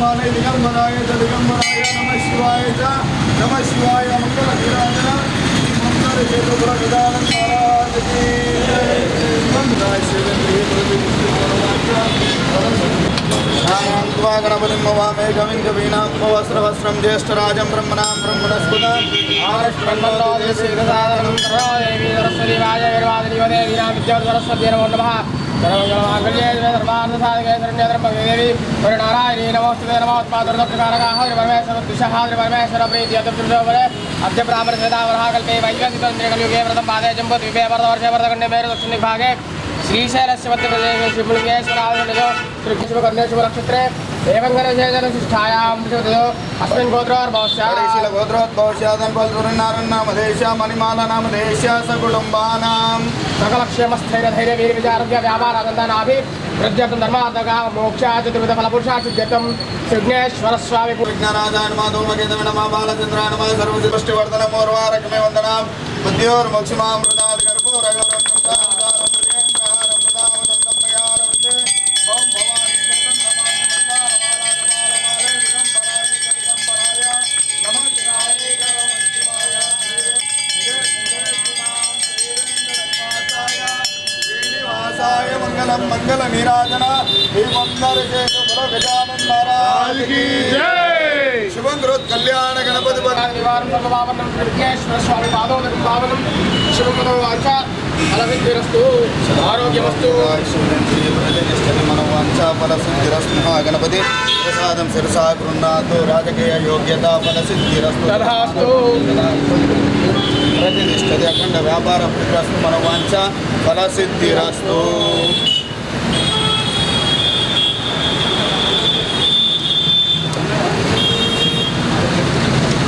దిగంబరాయ దిగంబరాయ దిగంబరాయ నమ శివాయ నమ శివాయ మంగళ నిరాజన మంగళ చేతుల విధానం ేష్ఠరాజం జ్యేష్ఠరాజం బ్రహ్మణాం బ్రహ్మణస్పృతాం ఆరష్ట్రన్నోదేశ విధానం సరస్వతి వాయ సర్వజనమాంగళ్యే ధర్మార్థసాధకే శరణ్యధర్మదేవి నారాయణీ నమోస్తుతే నమోత్పాదుర్దప్రకారకాः పరమేశ్వర దుషः పరమేశ్వర ప్రీతి అతృప్తివరే అద్య బ్రాహ్మణ శ్వేతావరः కల్పే శ్రీశైలస్య మధ్యప్రదేశ్ శివులింగేశ్వర ఆలయంలో శ్రీ కృష్ణ కన్నేశ్వర నక్షత్రే దేవంగరేశేన శిష్టాయాం అస్మిన్ గోత్రోర్భవశ్యాశీల గోత్రోద్భవశ్యాదం పల్తురున్నారన్నామదేశ మణిమాలనామదేశ సకుటుంబానాం సకలక్షేమస్థైరధైర్య వీర విచారవ్య వ్యాపారాదంతానాభి ప్రత్యర్థం ధర్మార్థగా మోక్షాచతుర్విధ ఫలపురుషాచిత్యర్థం విఘ్నేశ్వర స్వామి విఘ్నరాజాయమాధోమగేతమిడమాబాలచంద్రాణమా సర్వసృష్టివర్ధన పూర్వారకమే వందనాం బుద్ధ్యోర్మోక్షమామృతాది గర్భోరగౌరవ మంగళం మంగళ నీరాజన. గజానన్ మహారాజ్ శుభం కరోత్ కళ్యాణ గణపతి విఘ్నేశ్వర స్వామి పాదోదకం పావనం శుభకరో వాచ. ఫలసిద్ధిరస్తు ఆరోగ్యమస్తు. మనోవాంఛాఫలసిద్ధిరస్తు గణపతి ప్రసాదం శిరసా గృహ్ణాతో రాజకీయ యోగ్యత ఫలసిద్ధిరస్తు ప్రతిష్టది అఖండ వ్యాపార ప్రతిరస్తు మనోవాంఛ. ఫలసిద్ధిరస్తు